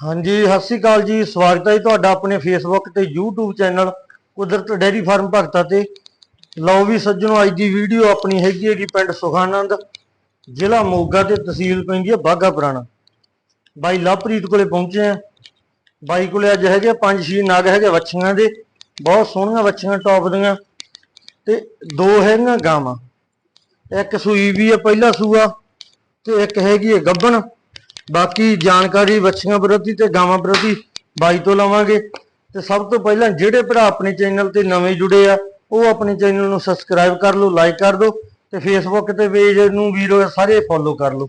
ਹਾਂਜੀ, ਸਤਿ ਸ਼੍ਰੀ ਅਕਾਲ ਜੀ। ਸਵਾਗਤ ਹੈ ਜੀ ਤੁਹਾਡਾ ਆਪਣੇ ਫੇਸਬੁੱਕ ਤੇ YouTube channel Kudrat dairy farm Bhagta ਤੇ। ਲਓ ਵੀ ਸੱਜਣੋ, ਅੱਜ ਦੀ ਵੀਡੀਓ ਆਪਣੀ ਹੈਗੀ ਹੈ ਜੀ ਪਿੰਡ ਸੁਖਾਨੰਦ, ਜ਼ਿਲ੍ਹਾ ਮੋਗਾ ਤੇ ਤਹਿਸੀਲ ਪੈਂਦੀ ਹੈ ਬਾਗਾ ਪੁਰਾਣਾ। ਬਾਈ ਲਵਪ੍ਰੀਤ ਕੋਲੇ ਪਹੁੰਚੇ ਆ। ਬਾਈ ਕੋਲੇ ਅੱਜ ਹੈਗੇ ਪੰਜ ਛੇ ਨਗ ਹੈਗੇ ਵੱਛੀਆਂ ਦੇ। ਬਹੁਤ ਸੋਹਣੀਆਂ ਵੱਛੀਆਂ, ਟੌਪ ਦੀਆਂ। ਤੇ ਦੋ ਹੈਗੀਆਂ ਗਾਵਾਂ। ਇੱਕ ਸੂਈ ਵੀ ਹੈ ਪਹਿਲਾ ਸੂਆ। ਤੇ ਇੱਕ ਹੈਗੀ ਹੈ ਗੱਬਣ। ਬਾਕੀ ਜਾਣਕਾਰੀ ਵੱਛੀਆਂ ਪ੍ਰਤੀ ਤੇ ਗਾਵਾਂ ਪ੍ਰਤੀ ਬਾਈ ਤੋਂ ਲਵਾਂਗੇ। ਤੇ ਸਭ ਤੋਂ ਪਹਿਲਾਂ ਜਿਹੜੇ ਭਰਾ ਆਪਣੇ ਚੈਨਲ ਤੇ ਨਵੇਂ ਜੁੜੇ ਆ, ਉਹ ਆਪਣੇ ਚੈਨਲ ਨੂੰ ਸਬਸਕ੍ਰਾਈਬ ਕਰ ਲਓ, ਲਾਈਕ ਕਰ ਦਿਓ ਤੇ ਫੇਸਬੁੱਕ ਤੇ ਪੇਜ ਨੂੰ ਵੀਰੋ ਸਾਰੇ ਫੋਲੋ ਕਰ ਲਓ।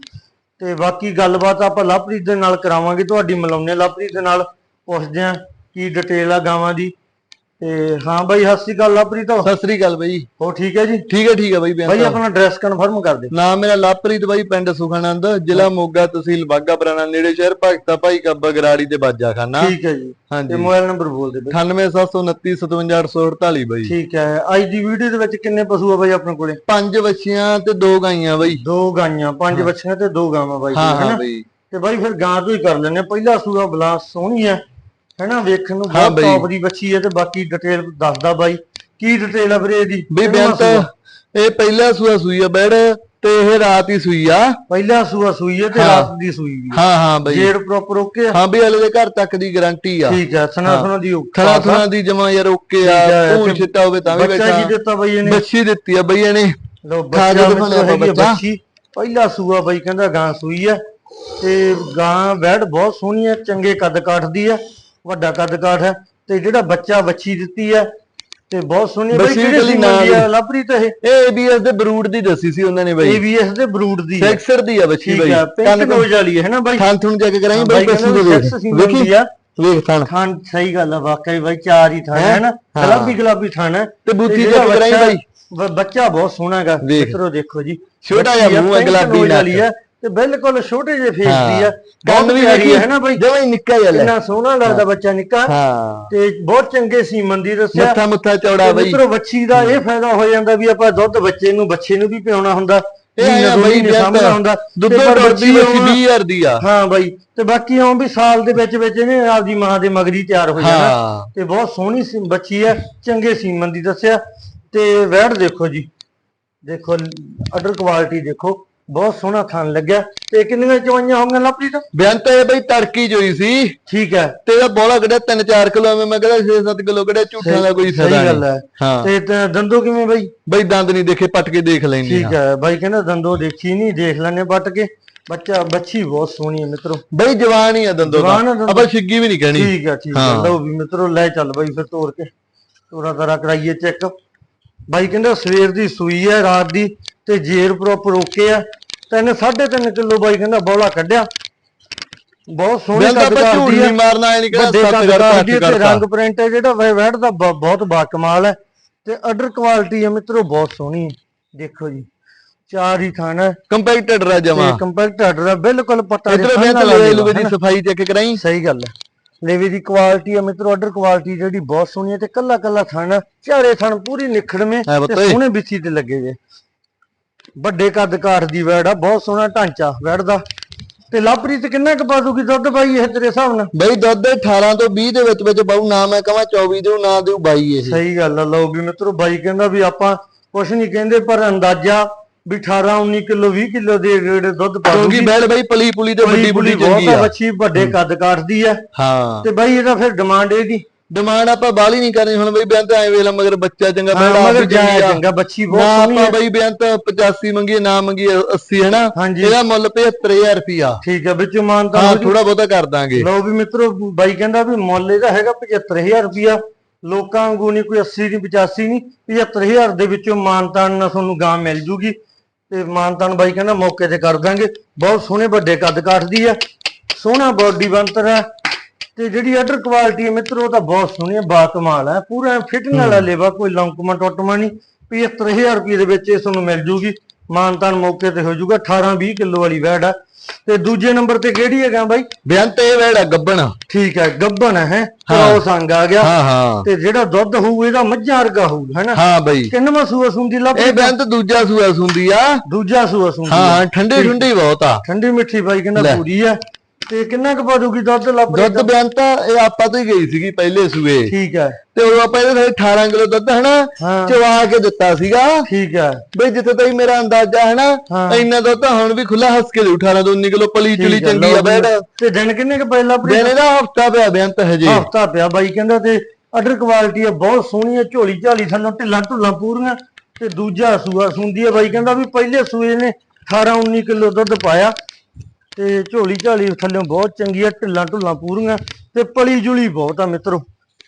ਤੇ ਬਾਕੀ ਗੱਲਬਾਤ ਆਪਾਂ ਲਵਪ੍ਰੀਤ ਦੇ ਨਾਲ ਕਰਾਵਾਂਗੇ, ਤੁਹਾਡੀ ਮਿਲਾਉਣੇ ਲਵਪ੍ਰੀਤ ਦੇ ਨਾਲ, ਪੁੱਛਦੇ ਆ ਕੀ ਡਿਟੇਲ ਆ ਗਾਵਾਂ ਦੀ। ਤੇ ਹਾਂ ਬਾਈ ਸਤਿ ਸ਼੍ਰੀ ਅਕਾਲ ਲਵਪ੍ਰੀਤ। ਸਤਿ ਸ੍ਰੀ ਅਕਾਲ ਬਾਈ। ਹੋ ਠੀਕ ਹੈ ਜੀ? ਠੀਕ ਹੈ ਠੀਕ ਹੈ ਬਾਈ ਬਾਈ ਬੇਨਤੀ ਆਪਣਾ ਐਡਰੈਸ ਕਨਫਰਮ ਕਰ ਦੇ ਨਾਮ ਮੇਰਾ ਲਵਪ੍ਰੀਤ ਬਾਈ ਪਿੰਡ ਸੁਖਾਨੰਦ ਜ਼ਿਲ੍ਹਾ ਮੋਗਾ ਤਹਿਸੀਲ ਬਾਗਾ ਪੁਰਾਣਾ ਨੇੜੇ ਸ਼ਹਿਰ ਭਗਤਾ ਭਾਈ ਕੱਬਾ ਗਰਾੜੀ ਤੇ ਬਾਜਾ ਖਾਨਾ। ਠੀਕ ਹੈ ਜੀ। ਤੇ ਹਾਂਜੀ ਮੋਬਾਈਲ ਨੰਬਰ ਬੋਲ ਦੇ ਬਾਈ। 9879957848 ਬਾਈ। ਠੀਕ ਹੈ। ਅੱਜ ਦੀ ਵੀਡੀਓ ਦੇ ਵਿੱਚ ਕਿੰਨੇ ਪਸ਼ੂ ਆ ਬਾਈ ਆਪਣੇ ਕੋਲੇ? ਪੰਜ ਵੱਛੀਆਂ ਤੇ ਦੋ ਗਾਈਆਂ ਬਾਈ। ਦੋ ਗਾਈਆਂ ਪੰਜ ਬੱਚੀਆਂ ਤੇ ਦੋ ਗਾਵਾਂ ਬਾਈ। ਹਾਂ? ਬਾਈ। ਤੇ ਬਾਈ ਫਿਰ ਗਾਂ ਤੋਂ ਹੀ ਕਰ ਲੈਣੇ ਪਹਿਲਾ ਸੂਆ ਬਲਾਸ ਸੋਹਣੀ ਹੈ। ਹੈਨਾ ਵੇਖਣ ਨੂੰ ਹਾਂ ਬਹੁਤ ਬਾਈ। ਟੌਪ ਦੀ ਬੱਚੀ ਹੈ ਤੇ ਬਾਕੀ ਡਿਟੇਲ ਦੱਸਦਾ ਬਾਈ ਕੀ ਡਿਟੇਲ ਆ ਵੀਰੇ ਇਹਦੀ ਬਈ ਕਿਹੜਾ ਸੂਆ? ਇਹ ਪਹਿਲਾ ਸੂਆ ਸੂਈ ਆ ਬੈੜ ਤੇ ਇਹ ਰਾਤ ਹੀ ਸੂਈ ਆ ਪਹਿਲਾ ਸੂਆ ਸੂਈ ਹੈ ਤੇ ਹਾਂ। ਰਾਤ ਦੀ ਸੂਈ ਵੀ ਹੈ। ਹਾਂ ਹਾਂ ਬਾਈ ਜੇੜ ਪ੍ਰੋਪਰ ਓਕੇ ਆ? ਹਾਂ ਬਈ ਹਲੇ ਦੇ ਘਰ ਤੱਕ ਦੀ ਗਾਰੰਟੀ ਆ ਠੀਕ ਹੈ ਸਨਾ। ਸਨਾ ਦੀ ਥਣਾ ਥਣਾ ਦੀ ਜਮਾ ਯਾਰ ਓਕੇ ਆ ਠੀਕ ਤੇ ਛਿੱਟਾ ਹੋਵੇ ਤਾਂ ਵੀ ਬੱਚਾ ਬੈਠਾ ਕੀ ਦਿੱਤਾ ਬਾਈ ਇਹਨੇ ਬੱਚੀ ਦਿੱਤੀ ਆ ਬਈ ਇਹਨੇ ਲੋ ਬੱਚਾ ਮਿੱਤਰੋ ਆਪਾਂ ਹੈਗੀ ਆ ਬੱਚਾ। ਬੱਚੀ ਪਹਿਲਾ ਸੂਆ ਬਾਈ ਕਹਿੰਦਾ ਗਾਂ ਸੂਈ ਹੈ ਤੇ ਗਾਂ ਵੈੜ ਬਹੁਤ ਸੋਹਣੀ ਹੈ ਚੰਗੇ ਕੱਦ ਕਾਠ ਦੀ ਹੈ ਵੱਡਾ ਕੱਦ ਕਾਠ ਹੈ ਤੇ ਜਿਹੜਾ ਬੱਚਾ ਬੱਚੀ ਦਿੱਤੀ ਹੈ ਤੇ ਬਹੁਤ ਸੋਹਣੀ ਬਾਈ ਬੱਚੀ ਕਿਹੜੀ ਇਕੱਲੀ ਸੀ ਨਾਲ ਮੰਗੀ ਹੈ? ਲਵਪ੍ਰੀਤ ਇਹ? ਇਹ ਏਬੀਐਸ ਦੇ ਬਰੂਡ ਦੀ ਦੱਸੀ ਸੀ ਉਹਨਾਂ ਨੇ ਬਾਈ। ABS ਦੇ ਬਰੂਡ ਦੀ ਹੈ। ਸੈਕਸਰ ਦੀ ਆ ਬੱਚੀ ਬਾਈ। ਪਿੰਕ ਨੋਜ ਵਾਲੀ ਹੈ ਨਾ ਬਾਈ? ਥਾਂ ਥੁਣ ਚੈੱਕ ਕਰਾਈ ਬਾਈ ਵੀ ਦੇ ਵੇਖ। ਆ। ਵੇਖ ਥਾਂ ਖਾਂ ਸਹੀ ਗੱਲ ਹੈ ਵਾਕਈ ਬਾਈ ਚਾਰ ਹੀ ਥਾਂ ਹੈਂ? ਨਾ। ਗੁਲਾਬੀ ਗੁਲਾਬੀ ਥਾਂ ਹੈ। ਤੇ ਬੂਥੀ ਚੈੱਕ ਕਰਾਈ ਬੱਚਾ- ਬਾਈ। ਬੱਚਾ ਬਹੁਤ ਸੋਹਣਾ ਹੈਗਾ। ਮਿੱਤਰੋ ਦੇਖੋ ਜੀ। ਛੋਟਾ ਬੱਚੀ ਜਿਹਾ ਮੂੰਹ ਹੈ, ਗੁਲਾਬੀ। ਹੈ। ਤੇ ਬਿਲਕੁਲ ਛੋਟੇ ਜਿਹੇ ਫੇਸ ਦੀ ਕੰਨ ਬਹੁਤ ਵੀ ਵੇਖੀ ਹੈ ਨਾ ਬਾਈ ਹੀ ਨਿੱਕਾ ਜਿਹਾ ਕਿੰਨਾ ਸੋਹਣਾ ਲੱਗਦਾ ਬੱਚਾ ਨਿੱਕਾ। ਹਾਂ। ਤੇ ਬਹੁਤ ਚੰਗੇ ਸੀਮਨ ਦੀ ਦੱਸਿਆ। ਮੱਥਾ ਮੁੱਥਾ ਚੌੜਾ ਬਾਈ। ਮਿੱਤਰੋ ਬੱਚੀ ਦਾ ਇਹ ਫਾਇਦਾ ਹੋ ਜਾਂਦਾ ਵੀ ਆਪਾਂ ਦੁੱਧ ਬੱਚੇ ਨੂੰ ਬੱਚੇ ਨੂੰ ਵੀ ਪਿਆਉਣਾ ਹੁੰਦਾ। ਇਹ ਆਇਆ ਮਹੀਨੇ ਬਾਈ ਦੋ ਮਹੀਨੇ ਸਾਂਭਣਾ ਹੁੰਦਾ। ਦੁੱਧ ਤੇ ਪਰ ਡਰਦੀ ਬੱਚੀ ਉਹ- 20000 ਦੀ ਆ। ਹਾਂ ਬਾਈ। ਤੇ ਬਾਕੀ ਉਹ ਵੀ ਸਾਲ ਦੇ ਵਿੱਚ ਵਿੱਚ ਇਹਨੇ ਆਪਦੀ ਮਾਂ ਦੇ ਮਗਰੀ ਤਿਆਰ ਹੋ। ਜਾਣਾ ਤੇ ਬਹੁਤ ਸੋਹਣੀ ਸੀ ਬੱਚੀ ਹੈ ਚੰਗੇ ਸੀਮਨ ਦੀ ਦੱਸਿਆ। ਤੇ ਵੈੜ ਦੇਖੋ ਜੀ। ਦੇਖੋ ਅਡਰ ਕੁਆਲਿਟੀ ਦੇਖੋ। ਬਹੁਤ ਸੋਹਣਾ ਥਣ ਲੱਗਿਆ। ਤੇ ਕਿੰਨੀਆਂ ਚਵਾਈਆਂ ਹੋਣਗੀਆਂ ਬਿਆਨ ਤਾਂ? ਇਹ ਬਾਈ ਤੜਕੀ ਜੋਈ ਸੀ। ਠੀਕ ਹੈ। ਤੇ ਇਹਦਾ ਬੋਲਾ ਕੱਢਿਆ 3-4 ਕਿਲੋ ਐਵੇਂ ਮੈਂ ਕਹਿੰਦਾ 6-7 ਕਿਲੋ ਕੱਢਿਆ ਝੂਠਾਂ ਦਾ ਕੋਈ ਸਹੀ ਫਾਇਦਾ ਗੱਲ ਹੈ। ਹਾਂ। ਤੇ ਦੰਦੋ ਕਿਵੇਂ ਬਾਈ? ਬਾਈ ਦੰਦ ਨਹੀਂ ਦੇਖੇ ਪੱਟ ਕੇ ਦੇਖ ਲੈਣੀ ਠੀਕ ਹੈ। ਬਾਈ ਕਹਿੰਦਾ ਦੰਦੋ ਦੇਖੀ ਨਹੀਂ ਦੇਖ ਲੈਣੇ ਵੱਟ ਕੇ। ਬੱਚਾ ਬੱਚੀ ਬਹੁਤ ਸੋਹਣੀ ਹੈ ਮਿੱਤਰੋ। ਬਾਈ ਜਵਾਨ ਹੀ ਆ ਦੰਦੋ ਦਾ। ਆਪਾਂ ਛਿੱਗੀ ਵੀ ਨਹੀਂ ਕਹਿਣੀ। ਠੀਕ ਹੈ ਠੀਕ ਹੈ। ਹਾਂ। ਲਓ ਵੀ ਮਿੱਤਰੋ ਲੈ ਚੱਲ ਬਾਈ ਫਿਰ ਤੋੜ ਕੇ। ਤੋੜਾ ਤਾਰਾ ਕਰਾਈਏ ਚੈੱਕ। ਬਾਈ ਕਹਿੰਦਾ ਸਵੇਰ ਦੀ ਸੂਈ ਹੈ ਰਾਤ ਦੀ। ਤੇ ਜੇਰ ਪ੍ਰੋਪਰ ਓਕੇ ਆ। ਤਿੰਨ 3.5 ਕਿਲੋ ਬਾਈ ਕਹਿੰਦਾ ਬੌਲਾ ਕੱਢਿਆ। ਬਹੁਤ ਸੋਹਣੀ ਤਾਂ ਝੂਠ ਨਹੀਂ ਮਾਰਨਾ ਐ ਨਹੀਂ ਕਹਿੰਦਾ ਕੱਦ 7 ਕਰਦੀ ਹੈ ਕਰ ਤੇ ਰੰਗ ਪ੍ਰਿੰਟ ਹੈ ਜਿਹੜਾ ਵੈ- ਵੈੜ ਦਾ ਬਹੁਤ ਬਾ ਕਮਾਲ ਹੈ। ਤੇ ਅਡਰ ਕੁਆਲਿਟੀ ਹੈ ਮਿੱਤਰੋ ਬਹੁਤ ਸੋਹਣੀ ਹੈ। ਦੇਖੋ ਜੀ ਚਾਰ ਹੀ ਥਾਣਾ ਹੈ। ਕੰਪੈਕਟਡ ਰਾ ਜਮਾ ਕੰਪੈਕਟ ਅਡਰ ਹੈ ਬਿਲਕੁਲ ਇਧਰ ਜਿਹਾ ਮੈਂ ਤਾਂ ਲੂਵੇ ਦੀ ਸਫ਼ਾਈ ਚੈੱਕ ਕਰਾਈ। ਸਹੀ ਗੱਲ ਹੈ। ਲੇਵੇ ਦੀ ਕੁਆਲਿਟੀ ਹੈ ਮਿੱਤਰੋ ਆਰਡਰ ਕੁਆਲਿਟੀ ਜਿਹੜੀ ਬਹੁਤ ਸੋਹਣੀ ਹੈ ਤੇ ਕੱਲਾ ਕੱਲਾ ਥਣ ਚਾਰੇ ਥਣ ਪੂਰੀ ਨਿਖੜਵੇਂ ਤੇ ਪੁੱਤ। ਸੋਹਣੇ ਵਿੱਚੀ ਤੇ ਲੱਗੇ ਜੇ। ਵੱਡੇ ਕੱਦ ਕਾਠ ਦੀ ਵੈੜ ਆ ਬਹੁਤ ਸੋਹਣਾ ਢਾਂਚਾ ਵੈੜ ਦਾ। ਤੇ ਲਵਪ੍ਰੀਤ ਕਿੰਨਾ ਕੁ ਪਾ ਦੂਗੀ ਦੁੱਧ ਬਾਈ ਇਹ ਤੇਰੇ ਹਿਸਾਬ ਨਾਲ? ਬਈ ਦੁੱਧ 18 ਤੋਂ 20 ਦੇ ਵਿੱਚ ਵਿੱਚ ਬਾਉ ਨਾ ਮੈਂ ਕਹਾਂ 24 ਦੇ ਨਾ ਦੇਉ 22 ਇਹ। ਸਹੀ ਗੱਲ ਆ ਲਓ ਵੀ ਮਿੱਤਰੋ ਬਾਈ ਕਹਿੰਦਾ ਵੀ ਆਪਾਂ ਕੁਛ ਨਹੀਂ ਕਹਿੰਦੇ ਪਰ ਅੰਦਾਜ਼ਾ ਵੀ 18 19 ਕਿਲੋ 20 ਕਿਲੋ ਦੇ ਜਿਹੜੇ ਦੁੱਧ ਪਾ ਕਿਉਂਕਿ ਬੈਲ ਬਈ ਪਲੀ ਪੁਲੀ ਤੇ ਵੱਡੀ ਬੁੱਢੀ ਬਹੁਤ ਚੰਗੀ ਆ। ਆ ਬੱਚੀ ਵੱਡੇ ਕੱਦ ਕਾਠ ਦੀ ਆ। ਹਾਂ। ਤੇ ਬਾਈ ਇਹਦਾ ਫਿਰ ਡਿਮਾਂਡ ਇਹਦੀ? ਡਿਮਾਂਡ ਆਪਾਂ ਬਾਲੀ ਨਹੀਂ ਕਰਨੀ ਹੁਣ ਬਈ ਬਿਆਨ ਤਾਂ ਐ ਵੇਖ ਲਾ ਮਗਰ ਬੱਚਾ ਚੰਗਾ ਆਪ ਮਗਰ ਜਾਇਆ ਚੰਗੀ ਆ। ਬੱਚੀ ਬਹੁਤ ਸੋਹਣੀ ਆਪਾਂ ਬਈ ਬਿਆਨ ਤਾਂ 85 ਮੰਗੀ ਨਾ ਮੰਗੀ 80 ਹੈ ਨਾ ਹਾਂਜੀ। ਇਹਦਾ ਮੁੱਲ 75000 ਰੁਪਿਆ ਠੀਕ ਹੈ ਵਿੱਚੋਂ ਮਾਨਤਾ ਹਾਂ ਥੋੜਾ ਬਹੁਤਾ ਕਰ ਦਾਂਗੇ। ਲਓ ਵੀ ਮਿੱਤਰੋ ਬਾਈ ਕਹਿੰਦਾ ਵੀ ਮੁੱਲ ਇਹਦਾ ਹੈਗਾ 75000 ਰੁਪਿਆ ਲੋਕਾਂ ਵਾਂਗੂ ਨਹੀਂ ਕੋਈ 80 ਨਹੀਂ 85 ਨਹੀਂ 75000 ਦੇ ਵਿੱਚੋਂ ਮਾਨਤਾਨ ਨਾਲ ਤੁਹਾਨੂੰ ਗਾਂ ਮਿਲ ਜੂਗੀ। ਤੇ ਮਾਨਤਾਨ ਬਾਈ ਕਹਿੰਦਾ ਮੌਕੇ ਤੇ ਕਰ ਦਾਂਗੇ। ਬਹੁਤ ਸੋਹਣੇ ਵੱਡੇ ਕੱਦ ਕਾਠ ਦੀ ਆ। ਸੋਹਣਾ ਬਾਡੀ ਬੰਤਰ ਹੈ। ਤੇ ਜਿਹੜੀ ਅਡਰ ਕੁਆਲਿਟੀ ਹੈ ਮਿੱਤਰੋ ਉਹ ਤਾਂ ਬਹੁਤ ਸੋਹਣੀ ਹੈ ਬਾ ਕਮਾਲ ਹੈ ਪੂਰਾ ਫਿਟਿੰਗ ਵਾਲਾ ਲੇਵਾ ਕੋਈ ਲੌਂਕਮਾ ਟੁੱਟਮਾ ਨਹੀਂ 75000 ਰੁਪਏ ਦੇ ਵਿੱਚ ਇਹ ਤੁਹਾਨੂੰ ਮਿਲ ਜੂਗੀ ਮਾਨਤਾਨ ਮੌਕੇ ਤੇ ਹੋ ਜੂਗਾ 18 20 ਕਿਲੋ ਵਾਲੀ ਵੈੜ ਆ। ਤੇ ਦੂਜੇ ਨੰਬਰ ਤੇ ਕਿਹੜੀ ਹੈਗਾ ਬਾਈ? ਬਿਆਨ ਤੇ ਇਹ ਵੇੜਾ ਗੱਬਣ। ਠੀਕ ਹੈ ਗੱਬਨ ਹੈ। ਕ੍ਰੋਸ ਅੰਗ ਆ ਗਿਆ। ਹਾਂ ਹਾਂ। ਤੇ ਜਿਹੜਾ ਦੁੱਧ ਹੋਊ ਇਹਦਾ ਮੱਝਾਂ ਵਰਗਾ ਹੋਊ ਹੈਨਾ? ਹਾਂ ਬਈ। ਕਿੰਨਵਾਂ ਸੂਆ ਸੁੰਦੀ ਲੱਭ ਇਹ ਬਿਆਨ ਤਾਂ ਦੂਜਾ ਸੂਆ ਸੁੰਦੀ ਆ। ਦੂਜਾ ਸੂਆ ਸੁੰਦੀ ਹਾਂ ਠੰਡੇ ਠੰਡੀ ਬਹੁਤ ਆ। ਠੰਡੀ ਮਿੱਠੀ ਬਾਈ ਕਹਿੰਦਾ। ਪੂਰੀ ਆ ਤੇ ਕਿੰਨਾ ਕੁ ਪਾ ਦੂਗੀ ਦੁੱਧ ਲਾਪਰੀ ਦੁੱਧ ਬਿਆਨ ਤਾਂ ਇਹ ਆਪਾਂ ਤੋਂ ਹੀ ਗਈ ਸੀਗੀ ਪਹਿਲੇ ਸੂਏ। ਠੀਕ ਹੈ। ਤੇ ਉਹ ਆਪਾਂ ਇਹਦੇ ਨਾਲ 18 ਕਿਲੋ ਦੁੱਧ ਹਨਾ ਚਵਾ ਕੇ ਦਿੱਤਾ ਸੀਗਾ। ਠੀਕ ਹੈ। ਬਈ ਜਿੱਥੇ ਤਾਈ ਮੇਰਾ ਅੰਦਾਜ਼ਾ ਹੈ ਨਾ ਹਾਂ। ਇੰਨਾ ਦੁੱਧ ਹੁਣ ਵੀ ਖੁੱਲਾ ਹੱਸ ਕੇ ਦੇ 18 ਤੋਂ 19 ਕਿਲੋ ਪਲੀ ਚੁਲੀ ਚੰਗੀ ਆ ਬੈਠ। ਤੇ ਦਿਨ ਕਿੰਨੇ ਕੁ ਲਾਪਰੀ ਦਿਨ ਇਹਦਾ ਹਫਤਾ ਪਿਆ ਬਿਆਨ ਤਾਂ ਹਜੇ। ਹਫਤਾ ਪਿਆ ਬਾਈ ਕਹਿੰਦਾ ਤੇ ਅਡਰ ਕੁਆਲਿਟੀ ਆ ਬਹੁਤ ਸੋਹਣੀ ਆ ਝੋਲੀ ਝਾਲੀ ਥੱਲੋਂ ਢਿੱਲਾਂ ਢੁੱਲਾਂ ਪੂਰੀਆਂ ਤੇ ਦੂਜਾ ਸੂਆ ਸੁੰਦੀ ਆ ਬਾਈ ਕਹਿੰਦਾ ਵੀ ਪਹਿਲੇ ਸੂਏ ਨੇ 18 19 ਕਿਲੋ ਦੁੱਧ ਪਾਇਆ। ਤੇ ਝੋਲੀ ਝਾਲੀ ਥੱਲੋਂ ਬਹੁਤ ਚੰਗੀ ਆ ਢਿੱਲਾਂ ਢੁੱਲਾਂ ਪੂਰੀਆਂ ਤੇ ਪਲੀ ਜੁਲੀ ਬਹੁਤ ਆ ਮਿੱਤਰੋ।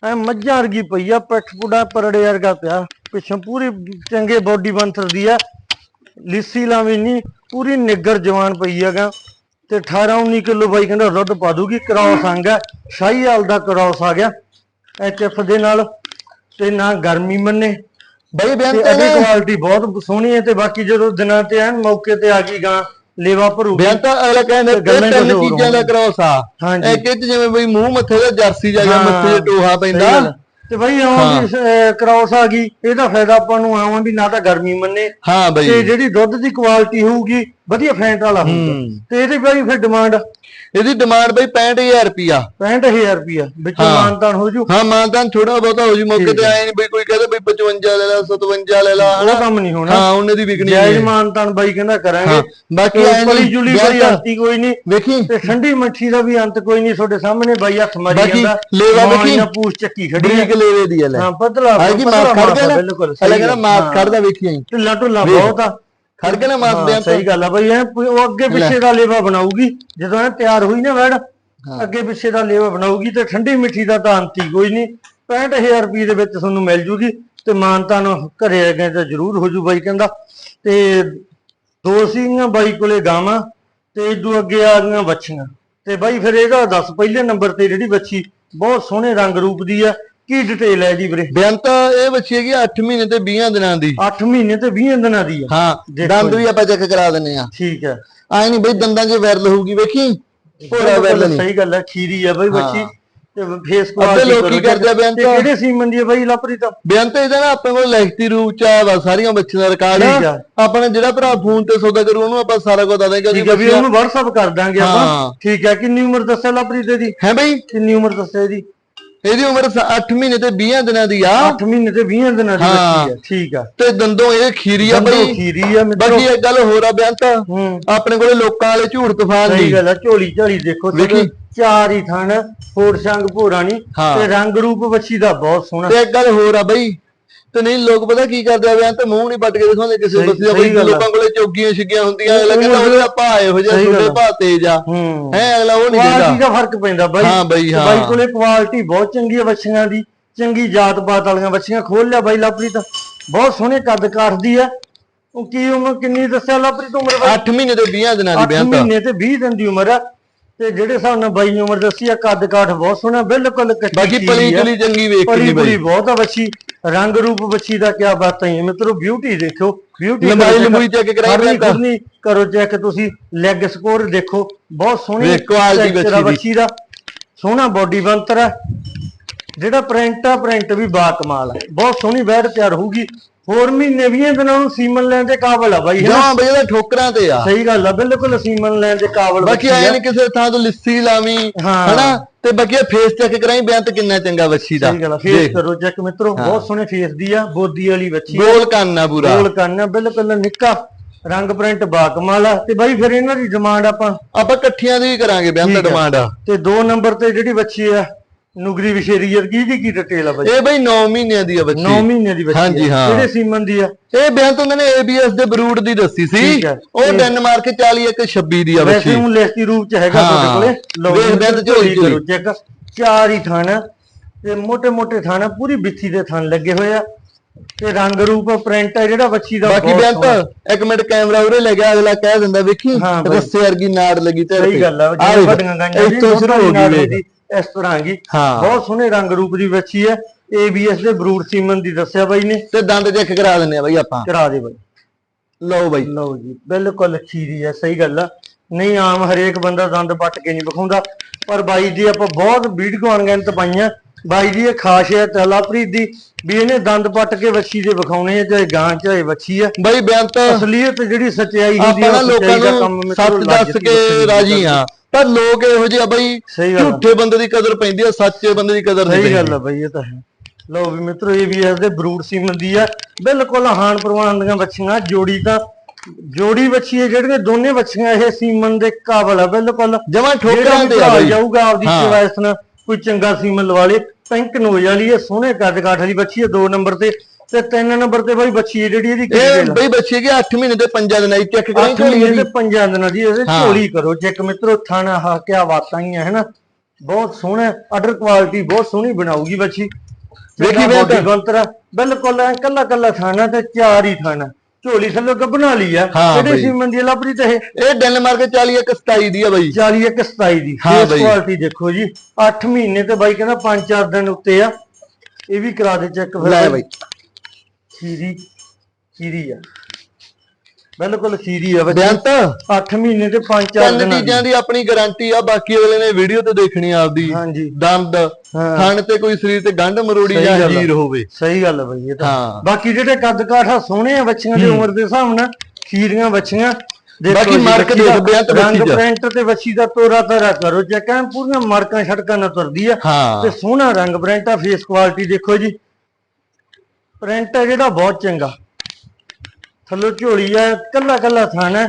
ਐ ਮੱਝਾਂ ਵਰਗੀ ਪਈ ਆ ਪਿੱਠ ਪੁੜਾ ਪਰੜੇ ਵਰਗਾ ਪਿਆ। ਪਿੱਛੋਂ ਪੂਰੀ ਚੰਗੇ ਬੋਡੀ ਬੰਥਰ ਦੀ ਆ। ਲਿੱਸੀ ਲਾਵੀ ਨਹੀਂ ਪੂਰੀ ਨਿੱਗਰ ਜਵਾਨ ਪਈ ਹੈਗਾ। ਤੇ 18 19 ਕਿਲੋ ਬਾਈ ਕਹਿੰਦਾ ਦੁੱਧ ਪਾ ਦੂਗੀ ਕ੍ਰਾਸ ਅੰਗ ਹੈ ਸ਼ਾਹੀਵਾਲ ਦਾ ਕ੍ਰਾਸ ਆ ਗਿਆ। ਐਚਐਫ ਦੇ ਨਾਲ ਤੇ ਨਾ ਗਰਮੀ ਮੰਨੇ। ਬਈ ਬਿਆਨ ਤੇ ਤਾਂ ਇਹਦੀ ਇਹਦਾ- ਕੁਆਲਿਟੀ ਬਹੁਤ ਸੋਹਣੀ ਹੈ ਤੇ ਬਾਕੀ ਜਦੋਂ ਦਿਨਾਂ ਤੇ ਐਨ ਮੌਕੇ ਤੇ ਆ ਗਈ ਗਾਂ ਲੇਵਾ ਭਰੂਗੀ ਬਿਆਨ ਤਾਂ ਅਗਲਾ ਕਹਿੰਦਾ ਗੱਲਾਂ ਤਿੰਨ ਚੀਜ਼ਾਂ ਦਾ ਕ੍ਰੋਸ ਆ। ਇੱਕ ਇਹ ਜਿਵੇਂ ਬਈ ਮੂੰਹ ਮੱਥੇ ਦਾ ਜਰਸੀ ਜਾ ਗਿਆ ਮੱਥੇ 'ਚ ਟੋਹਾ ਪੈਂਦਾ। ਤੇ ਬਾਈ ਆਉਂ ਵੀ ਕ੍ਰਾਸ ਆ ਗਈ ਇਹਦਾ ਫਾਇਦਾ ਆਪਾਂ ਨੂੰ ਆਵਾਂ ਵੀ ਨਾ ਤਾਂ ਗਰਮੀ ਮੰਨੇ। ਹਾਂ ਤੇ ਜਿਹੜੀ ਦੁੱਧ ਦੀ ਕੁਆਲਿਟੀ ਹੋਊਗੀ ਵਧੀਆ ਫੈਂਟ ਵਾਲਾ ਹੋਊਗਾ ਹੂੰ। ਤੇ ਇਹਦੀ ਬਾਈ ਫਿਰ ਡਿਮਾਂਡ ਇਹਦੀ ਡਿਮਾਂਡ ਬਈ 65000 ਰੁਪਿਆ 65000 ਰੁਪਿਆ ਵਿੱਚ ਹਾਂ। ਮਾਨਤਾਨ ਹੋ ਜੂ? ਹਾਂ ਮਾਨਦਾਨ ਥੋੜਾ ਬਹੁਤਾ ਹੋ ਜੀ ਮੌਕੇ ਤੇ ਆਏ ਨਹੀਂ ਬਈ ਕੋਈ ਕਹਦੇ ਬਈ 55 ਲੈ ਲਾ 57 ਲੈ ਲਾ ਉਹ ਕੰਮ ਨਹੀਂ ਹੋਣਾ। ਹਾਂ ਉਹਨੇ ਦੀ ਵਿਕਣੀ ਜਾਇਜ਼ ਨਹੀਂ ਮਾਨਤਾਨ ਬਾਈ ਕਹਿੰਦਾ ਕਰਾਂਗੇ। ਹਾਂ, ਬਾਕੀ ਪਲੀ ਨੀ, ਜੁਲੀ ਕੋਈ ਅੰਤੀ ਕੋਈ ਨਹੀਂ ਵੇਖੀ। ਤੇ ਠੰਡੀ ਮੱਠੀ ਦਾ ਵੀ ਅੰਤ ਕੋਈ ਨਹੀਂ ਤੁਹਾਡੇ ਸਾਹਮਣੇ ਬਾਈ ਹੱਥ ਮਾਰੀ ਬਾਕੀ ਜਾਂਦਾ। ਲੇਵਾ ਵੇਖੀ। ਮਾਈਆਂ ਪੂਛ ਚੱਕੀ ਖੜੀ ਹੈ ਬਰੀਕ ਲੇਵੇ ਦੀ ਲੈ। ਹਾਂ ਪਤਲਾ ਆ ਕੀ ਪਤਲਾ ਮਾਸ ਖੜ ਗਿਆ ਨਾ? ਬਿਲਕੁਲ ਹਲੇ ਕਹਿੰਦਾ ਮਾਸ ਖੜਦਾ ਵੇਖੀ ਆਈ। ਢਿੱਲਾ ਢੁੱਲਾ ਬਹੁਤ ਆ। ਖੜ ਗਿਆ ਨਾ ਮਾਸ ਹਾਂ, ਦੇ ਅੰਤ ਸਹੀ ਗੱਲ ਆ ਬਾਈ ਐ ਉਹ ਅੱਗੇ ਪਿੱਛੇ ਦਾ ਲੇਵਾ ਬਣਾਊਗੀ ਜਦੋਂ ਇਹ ਤਿਆਰ ਹੋਈ ਨਾ ਵੈੜ ਅੱਗੇ ਪਿੱਛੇ ਦਾ ਲੇਵਾ ਬਣਾਊਗੀ ਤੇ ਠੰਡੀ ਮਿੱਠੀ ਦਾ ਤਾਂ ਅੰਤ ਹੀ ਕੋਈ ਨਹੀਂ। 65000 ਰੁਪਏ ਦੇ ਵਿੱਚ ਤੁਹਾਨੂੰ ਮਿਲ ਜੂਗੀ ਤੇ ਮਾਨਤਾ ਨੂੰ ਘਰੇ ਆ ਗਏ ਤਾਂ ਜ਼ਰੂਰ ਹੋ ਜੂ ਬਾਈ ਕਹਿੰਦਾ। ਤੇ ਦੋ ਸੀਗੀਆਂ ਬਾਈ ਕੋਲੇ ਗਾਵਾਂ ਤੇ ਇਦੋਂ ਅੱਗੇ ਆ ਗਈਆਂ ਬੱਚੀਆਂ ਤੇ ਬਾਈ ਫਿਰ ਇਹਦਾ ਦੱਸ ਪਹਿਲੇ ਨੰਬਰ ਤੇ ਜਿਹੜੀ ਬੱਚੀ ਬਹੁਤ ਸੋਹਣੇ ਰੰਗ ਰੂਪ ਦੀ ਆ। ਕੀ ਡਿਟੇਲ ਹੈ ਜੀ ਵੀਰੇ? ਬਿਆਨ ਤਾਂ ਇਹ ਬੱਚੀ ਹੈਗੀ 8 ਮਹੀਨੇ ਤੇ 20 ਦਿਨਾਂ ਦੀ। 8 ਮਹੀਨੇ ਤੇ 20 ਦਿਨਾਂ ਦੀ ਆ? ਹਾਂ ਦੰਦ ਵੀ ਆਪਾਂ ਚੈੱਕ ਕਰਾ ਦਿੰਨੇ ਆ ਠੀਕ ਹੈ। ਆਏ ਨਹੀਂ ਬਈ ਦੰਦਾਂ 'ਚ ਵਿਰਲ ਹੋਊਗੀ ਵੇਖੀ? ਭੋਰਾ ਵਿਰਲ ਨਹੀਂ ਸਹੀ ਗੱਲ ਹੈ ਖੀਰੀ ਆ ਬਾਈ ਬੱਚੀ। ਤੇ ਫੇਸ ਅੱਧੇ ਕੁਆਲਿਟੀ ਲੋਕੀ ਕਰਦੇ ਆ ਬਿਆਨ ਤੇ ਤਾਂ- ਕਿਹੜੇ ਸੀਮਨ ਦੀ ਆ ਬਾਈ ਲਾਪਰੀ ਤਾਂ ਬਿਆਨ ਤਾਂ ਇਹਦਾ ਨਾ ਆਪਣੇ ਕੋਲ ਲਿਖਤੀ ਰੂਪ 'ਚ ਆਇਆ ਵਾ ਸਾਰੀਆਂ ਬੱਚੀਆਂ ਦਾ ਰਿਕਾਰਡ ਠੀਕ ਆ। ਆਪਾਂ ਨੇ ਜਿਹੜਾ ਭਰਾ ਫੋਨ ਤੇ ਸੌਦਾ ਕਰੂ ਉਹਨੂੰ ਆਪਾਂ ਸਾਰਾ ਕੁਝ ਦੱਸ ਦੇਂਗੇ ਠੀਕ ਹੈ ਵੀ ਉਹਨੂੰ WhatsApp ਕਰ ਦਾਂਗੇ। ਆਪਾਂ। ਠੀਕ ਹੈ ਕਿੰਨੀ ਉਮਰ ਦੱਸਿਆ ਲਾਪਰੀ ਤੇ ਦੀ? ਹੈ ਬਈ? ਕਿੰਨੀ ਉਮਰ ਦੱਸਿਆ ਇਹਦੀ? ਇਹਦੀ ਉਮਰ 8 ਮਹੀਨੇ ਤੇ 20 ਦਿਨਾਂ ਦੀ ਆ। 8 ਮਹੀਨੇ ਤੇ 20 ਦਿਨਾਂ ਦੀ। ਬੱਚੀ ਹੈ ਠੀਕ ਆ। ਤੇ ਦੰਦੋਂ ਇਹ ਖੀਰੀ ਆ ਬਈ। ਖੀਰੀ ਆ ਮਿੱਤਰੋ। ਬਾਕੀ ਇੱਕ ਗੱਲ ਹੋਰ ਆ ਬਿਆਨ ਤਾਂ ਹੂੰ। ਆਪਣੇ ਕੋਲੇ ਲੋਕਾਂ ਵਾਲੇ ਝੂਠ ਤੂਫਾਨ ਨਹੀਂ ਗੱਲ ਆ ਝੋਲੀ ਝਾਲੀ ਦੇਖੋ। ਤੁਹਾਡੇ ਚਾਰ ਹੀ ਥਣ ਫੋੜ ਸੰਗ ਭੋਰਾਣੀ ਹਾਂ। ਤੇ ਰੰਗ ਰੂਪ ਬੱਚੀ ਦਾ ਬਹੁਤ ਸੋਹਣਾ। ਤੇ ਇੱਕ ਗੱਲ ਹੋਰ ਆ ਬਈ। ਤੇ ਨਹੀਂ ਲੋਕ ਪਤਾ ਕੀ ਕਰਦੇ ਆ ਬਿਆਨ ਤੇ ਮੂੰਹ ਨਹੀਂ ਪੱਟ ਕੇ ਦਿਖਾਉਂਦੇ ਕਿਸੇ ਬੱਚੇ ਦਾ ਬਈ ਆ। ਲੋਕਾਂ ਕੋਲੇ ਚੋਗੀਆਂ ਛਿੱਗੀਆਂ ਹੁੰਦੀਆਂ ਅਗਲਾ ਕਹਿੰਦਾ ਉਹ ਉਹਦੇ ਆਪਾਂ ਆਏ ਹੋ ਜਾ ਤੁਹਾਡੇ ਆ। ਭਾ ਤੇਜ ਆ ਹੂੰ। ਅਗਲਾ ਉਹ ਨਹੀਂ ਕੁਆਲਿਟੀ ਦਿੰਦਾ ਦਾ ਫ਼ਰਕ ਪੈਂਦਾ ਬਾਈ। ਹਾਂ ਬਈ, ਹਾਂ। ਬਾਈ ਕੋਲੇ ਕੁਆਲਿਟੀ ਬਹੁਤ ਚੰਗੀ ਹੈ ਬੱਚੀਆਂ ਦੀ ਚੰਗੀ ਜਾਤ ਪਾਤ ਵਾਲੀਆਂ ਬੱਚੀਆਂ। ਖੋਲ ਲਿਆ ਬਾਈ ਲਾਪਰੀ ਤਾਂ ਬਹੁਤ ਸੋਹਣੇ ਕੱਦ ਕਾਠਦੀ ਆ। ਉਹ ਕੀ ਉਮਰ ਕਿੰਨੀ ਦੱਸਿਆ ਲਾਪਰੀ ਤੋਂ ਉਮਰ ਬਾਈ? 8 ਮਹੀਨੇ ਤੇ 20 ਦਿਨਾਂ ਦੀ 8 ਬਿਆਨ ਤਾਂ। ਮਹੀਨੇ ਤੇ 20 ਦਿਨ ਦੀ ਉਮਰ ਆ। ਤੇ ਜਿਹੜੇ ਹਿਸਾਬ ਨਾਲ ਬਾਈ ਉਮਰ ਦੱਸੀ ਆ ਕੱਦ ਕਾਠ ਬਹੁਤ ਸੋਹਣਾ ਬਿਲਕੁਲ ਕੱਚੀ ਬਾਕੀ ਪਲੀ ਆ। ਚਲੀ ਚੰਗੀ ਵੇਖ ਪੁਲੀ ਬਈ। ਬਹੁਤ ਆ ਬੱਚੀ। ਰੰਗ ਰੂਪ ਬੱਚੀ ਦਾ ਕੀ ਬਾਤ ਹੈ ਮਿੱਤਰੋ ਬਿਊਟੀ ਦੇਖੋ ਬਿਊਟੀ ਲੰਬਾਈ ਲੰਬੂਈ check ਕਰਾਈ ਜਾਂਦਾ। ਖੁਰਨੀ ਕਰੋ ਚੈੱਕ ਤੁਸੀਂ ਲੈਗ ਸਕੋਰ ਦੇਖੋ। ਬਹੁਤ ਸੋਹਣੀ ਆ ਬੱਚੀ ਦੀ। ਬੱਚੀ ਦਾ। ਸੋਹਣਾ ਬਾਡੀ ਬੰਤਰ ਹੈ। ਜਿਹੜਾ ਪ੍ਰਿੰਟ ਆ ਪ੍ਰਿੰਟ ਵੀ ਬਾ ਕਮਾਲ ਹੈ। ਬਹੁਤ ਸੋਹਣੀ ਬੈਡ ਤਿਆਰ ਹੋਊਗੀ। ਹੋਰ ਮਹੀਨੇ 20 ਦਿਨਾਂ ਨੂੰ ਸੀਮਨ ਲੈਣ ਦੇ ਕਾਬਲ ਆ ਬਾਈ? ਜਮਾਂ ਬਈ ਇਹਦਾ ਠੋਕਰਾਂ ਤੇ ਆ। ਸਹੀ ਗੱਲ ਆ ਬਿਲਕੁਲ ਸੀਮਨ ਲੈਣ ਦੇ ਕਾਬਲ ਬਾਕੀ ਆ। ਨਹੀਂ ਕਿਸੇ ਥਾਂ ਤੋਂ ਲਿੱਸੀ ਲਾਵੀਂ ਹਾਂ। ਹਨਾ? ਤੇ ਬਾਕੀ ਫੇਸ ਚੈੱਕ ਕਰਾਈ ਬਿਆਨ ਤੇ ਕਿੰਨਾ ਚੰਗਾ ਬੱਚੀ ਦਾ। ਸਹੀ ਗੱਲ ਆ ਫੇਸ ਕਰੋ ਚੈੱਕ ਮਿੱਤਰੋ ਬਹੁਤ ਸੋਹਣੇ ਫੇਸ ਦੀ ਆ ਬੋਦੀ ਵਾਲੀ ਆ। ਗੋਲ ਕੰਨ ਆ ਪੂਰਾ। ਗੋਲ ਕੰਨ ਬਿਲਕੁਲ ਨਿੱਕਾ ਰੰਗ ਪ੍ਰਿੰਟ ਬਾ ਕਮਾਲ ਆ। ਤੇ ਬਾਈ ਫਿਰ ਇਹਨਾਂ ਦੀ ਡਿਮਾਂਡ ਆਪਾਂ ਆਪਾਂ ਇਕੱਠੀਆਂ ਦੀ ਕਰਾਂਗੇ ਦਾ ਆ। ਡਿਮਾਂਡ ਆ। ਤੇ 2 ਨੰਬਰ ਤੇ ਜਿਹੜੀ ਬੱਚੀ ਆ ਨੁਗਰੀ ਵਿਸ਼ੇਰੀਅਤ ਕੀ ਦੀ ਕੀ ਡਿਟੇਲ ਆ ਬਾਈ ਇਹ ਬਈ 9 ਮਹੀਨਿਆਂ ਦੀ ਆ ਬੱਚੀ। 9 ਮਹੀਨੇ ਦੀ ਬੱਚੀ ਹਾਂਜੀ ਹਾਂ। ਕਿਹੜੇ ਸੀਮਨ ਦੀ ਆ? ਇਹ ਬਿਆਨ ਤੋਂ ਉਹਨਾਂ ਨੇ ਦੇ ਬਰੂਡ ਦੀ ਦੱਸੀ ਸੀ। ਉਹ ਡੈਨਮਾਰਕ 4126 ਦੀ ਆ ਬੱਚੀ। ਵੈਸੇ ਉਹ ਲਿਸਤੀ ਰੂਪ ਚ ਹੈਗਾ ਤੁਹਾਡੇ ਕੋਲੇ। ਵੇਖ ਬਿਆਨ ਝੋਲੀ ਕਰੋ ਚੈੱਕ। ਚਾਰ ਹੀ ਥਣ। ਤੇ ਮੋٹے-ਮੋٹے ਥਣ ਪੂਰੀ ਬਿੱਥੀ ਦੇ ਥਣ ਲੱਗੇ ਹੋਏ ਆ। ਤੇ ਰੰਗ ਰੂਪ ਪ੍ਰਿੰਟ ਹੈ ਜਿਹੜਾ ਬੱਚੀ ਦਾ ਬਾਕੀ ਬੈਂਤ ਇੱਕ ਮਿੰਟ ਕੈਮਰਾ ਉਰੇ ਲੈ ਗਿਆ ਅਗਲਾ ਕਹਿ ਦਿੰਦਾ ਵੇਖੀ ਰੱਸੇ ਵਰਗੀ ਨਾੜ ਲੱਗੀ ਤੇ ਸਹੀ ਗੱਲ ਆ ਵੱਡੀਆਂ ਗਾਂਆਂ ਦੀ ਤੋਂ ਸ਼ੁਰੂ ਹੋ ਗਈ ਇਸ ਤਰ੍ਹਾਂ ਹੈਗੀ ਹਾਂ। ਬਹੁਤ ਸੋਹਣੇ ਰੰਗ ਰੂਪ ਦੀ ਬੱਚੀ ਹੈ। ABS ਦੇ ਬਰੂਡ ਸੀਮਨ ਦੀ ਦੱਸਿਆ ਬਾਈ ਨੇ। ਤੇ ਦੰਦ ਚੈੱਕ ਕਰਾ ਦਿੰਨੇ ਆ ਬਈ ਆਪਾਂ। ਕਰਾ ਦੇ ਬਾਈ। ਲਓ ਬਈ। ਲਓ ਜੀ ਬਿਲਕੁਲ ਖੀਰੀ ਹੈ ਸਹੀ ਗੱਲ ਆ। ਨਹੀਂ ਆਮ ਹਰੇਕ ਬੰਦਾ ਦੰਦ ਪੱਟ ਕੇ ਨਹੀਂ ਵਿਖਾਉਂਦਾ। ਪਰ ਬਾਈ ਦੀ ਆਪਾਂ ਬਹੁਤ ਵੀਡੀਓ ਅਣਗਿਣਤ ਪਾਈਆਂ। ਬਾਈ ਦੀ ਇਹ ਖਾਸੀਅਤ ਹੈ ਲਵਪ੍ਰੀਤ ਦੀ ਵੀ ਇਹਨੇ ਦੰਦ ਪੱਟ ਕੇ ਵੱਛੀ ਦੇ ਵਿਖਾਉਣੇ ਆ ਚਾਹੇ ਗਾਂ ਚਾਹੇ ਵੱਛੀ ਆ। ਬਈ ਬਿਆਨ ਤਾਂ ਅਸਲੀਅਤ ਜਿਹੜੀ ਸੱਚਾਈ ਹੁੰਦੀ ਆਪਾਂ ਆ ਨਾ ਉਹ ਸੱਚਾਈ ਦਾ ਲੋਕਾਂ ਕੰਮ ਨੂੰ ਮਿੱਤਰੋ ਸੱਚ ਦੱਸ ਕੇ ਰਾਜੀ ਆ। ਪਰ ਲੋਕ ਇਹੋ ਜਿਹੇ ਆ ਬਈ ਸਹੀ ਗੱਲ ਆ। ਝੂਠੇ ਬੰਦੇ ਦੀ ਕਦਰ ਪੈਂਦੀ ਆ ਸੱਚੇ ਬੰਦੇ ਦੀ ਕਦਰ ਨਹੀਂ ਸਹੀ ਪੈਂਦੀ। ਗੱਲ ਆ ਬਈ ਇਹ ਤਾਂ ਹੈ। ਲਓ ਵੀ ਮਿੱਤਰੋ ਇਹ ਵੀ ਇਹਦੇ ਬਰੂਡ ਸੀਮਨ ਦੀ ਆ। ਬਿਲਕੁਲ ਹਾਨ ਪ੍ਰਵਾਨ ਦੀਆਂ ਬੱਚੀਆਂ ਜੋੜੀ ਤਾਂ ਜੋੜੀ ਬੱਚੀ ਹੈ ਜਿਹੜੀਆਂ ਦੋਨੇ ਬੱਚੀਆਂ ਇਹ ਸੀਮਨ ਦੇ ਕਾਬਲ ਆ ਬਿਲਕੁਲ। ਜਮਾਂ ਠੋਕਰਾਂ ਜਿਹੜਾ ਤੇ ਆ ਭਰਾ ਬਈ। ਜਾਊਗਾ ਆਪਦੀ ਹਾਂ। ਚੁਆਇਸ ਨਾਲ ਕੋਈ ਚੰਗਾ ਸੀਮਨ ਲਵਾ ਲੇ ਪਿੰਕ ਨੋਜ਼ ਵਾਲੀ ਹੈ ਸੋਹਣੇ ਕੱਦ ਕਾਠ ਵਾਲੀ ਬੱਚੀ ਹੈ 2 ਨੰਬਰ ਤੇ। ਤੇ 3 ਨੰਬਰ ਤੇ ਬਈ ਬੱਚੀ ਹੈ ਜਿਹੜੀ ਇਹਦੀ ਕੀ ਇਹ ਬਈ ਬੱਚੇ ਕਿ 8 ਮਹੀਨੇ ਤੇ 5 ਦਿਨਾਂ ਦੀ ਚੈੱਕ ਕਰਾਈ ਅੱਠ ਮਹੀਨੇ ਤੇ ਪੰਜਾਂ ਦਿਨਾਂ ਦੀ ਇਹਦੇ। ਝੋਲੀ ਕਰੋ। ਚੈੱਕ ਮਿੱਤਰੋ ਥਾਣਾ ਹਾ ਕਿਆ ਬਾਤਾਂ ਹੀ ਹੈ ਨਾ ਬਹੁਤ ਸੋਹਣਾ ਆਰਡਰ ਕੁਆਲਿਟੀ ਬਹੁਤ ਸੋਹਣੀ ਬਣਾਉਗੀ ਬੱਚੀ। ਵੇਖੀ ਵੇ ਤਾਂ। ਬੰਤਰਾ ਬਿਲਕੁਲ ਐ ਕੱਲਾ ਕੱਲਾ ਥਾਣਾ ਤੇ ਚਾਰ ਹੀ ਥਾਣਾ ਝੋਲੀ ਥੱਲੇ ਗੱਬਣਾ ਲਈ ਆ। ਬਈ। ਸੀਮਨ ਦੀ ਲੱਭਰੀ ਤੇ ਇਹ? ਡੈਨਮਾਰਕ 40 ਇੱਕ 27 ਦੀ ਆ ਬਈ। 40 ਇੱਕ 27 ਦੀ। ਹਾਂ ਬਈ। ਕੁਆਲਿਟੀ ਦੇਖੋ ਜੀ। 8 ਮਹੀਨੇ ਤੇ ਬਾਈ ਕਹਿੰਦਾ 5-4 ਦਿਨ ਉੱਤੇ ਆ। ਇਹ ਵੀ ਕਰਾ ਦੇ ਚੈੱਕ ਫਿਰ। ਲੈ ਬਈ। ਖੀਰੀ ਖੀਰੀ ਆ। ਬਿਲਕੁਲ ਖੀਰੀ ਆ ਬੱਚੀ। ਬੇਅੰਤ। 8 ਮਹੀਨੇ ਤੇ 5-4 ਤਿੰਨ ਦਿਨ ਚੀਜ਼ਾਂ ਦੀ ਆਪਣੀ ਗਾਰੰਟੀ ਆ ਬਾਕੀ ਅਗਲੇ ਨੇ ਵੀਡੀਓ ਤੇ ਦੇਖਣੀ ਆ ਆਪਦੀ। ਹਾਂਜੀ। ਦੰਦ ਹਾਂ। ਥਣ ਤੇ ਕੋਈ ਸਰੀਰ ਤੇ ਗੰਢ ਮਰੋੜੀ ਸਹੀ ਜਾਂ ਗੱਲ ਆ। ਜੀਰ ਹੋਵੇ। ਸਹੀ ਗੱਲ ਆ ਬਈ ਇਹ ਤਾਂ। ਹਾਂ। ਬਾਕੀ ਜਿਹੜੇ ਕੱਦ ਕਾਠਾ ਸੋਹਣੇ ਆ ਬੱਚੀਆਂ ਦੀ ਉਮਰ ਦੇ ਹਿਸਾਬ ਨਾਲ ਖੀਰੀਆਂ ਬੱਚੀਆਂ। ਦੇਖੋ ਬਾਕੀ ਜੀ, ਮਾਰਕ ਬੱਚੀ ਦਾ ਦੇਖ ਬਿਆੰਤ ਰੰਗ ਬੱਚੀ ਦਾ। ਪ੍ਰਿੰਟ ਤੇ ਬੱਚੀ ਦਾ ਤੋਰਾ ਤਾਰਾ ਕਰੋ ਚੈੱਕਾਂ ਪੂਰੀਆਂ ਮਾਰਕਾਂ ਛੜਕਾਂ ਨਾਲ ਤੁਰਦੀ ਆ ਹਾਂ। ਤੇ ਸੋਹਣਾ ਰੰਗ ਪ੍ਰਿੰਟ ਆ ਫੇਸ ਕੁਆਲਿਟੀ ਦੇਖੋ ਜੀ। ਪ੍ਰਿੰਟ ਹੈ ਜਿਹੜਾ ਬਹੁਤ ਚੰਗਾ। ਥੱਲੋਂ ਝੋਲੀ ਆ ਕੱਲਾ ਕੱਲਾ ਥਾਣਾ